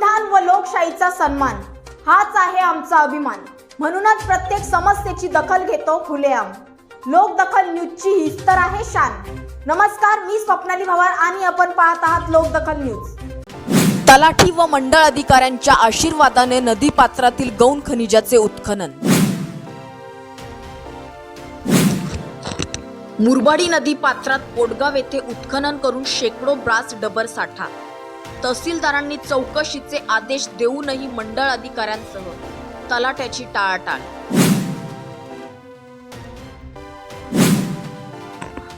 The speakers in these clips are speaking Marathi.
संविधान व लोकशाहीचा सन्मान. हाच आहे आमचा अभिमान. म्हणूनच प्रत्येक समस्येची दखल घेतो खुलेआम. लोकदखल न्यूजची हीच तर आहे शान. नमस्कार मी स्वप्नाली भवार आणि आपण पाहत आहात लोकदखल न्यूज. तलाठी व मंडळ अधिकाऱ्यांच्या आशीर्वादाने नदीपात्रातील गौण खनिजाचे उत्खनन. मुरबाडी नदी पात्रात पोटगाव येथे उत्खनन करून शेकडो ब्रास डबर साठा. तहसीलदारांनी चौकशीचे आदेश देऊनही मंडळ अधिकाऱ्यांसह तलाट्याची टाळाटाळ.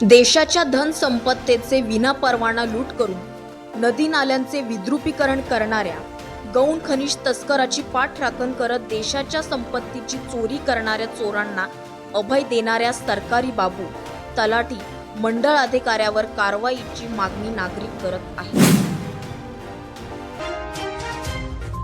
देशाच्या धनसंपत्तीचे विनापरवाना लूट करून नदी नाल्यांचे विद्रुपीकरण करणाऱ्या गौण खनिज तस्कराची पाठराखण करत देशाच्या संपत्तीची चोरी करणाऱ्या चोरांना अभय देणाऱ्या सरकारी बाबू तलाठी मंडळ अधिकाऱ्यावर कारवाईची मागणी नागरिक करत आहेत.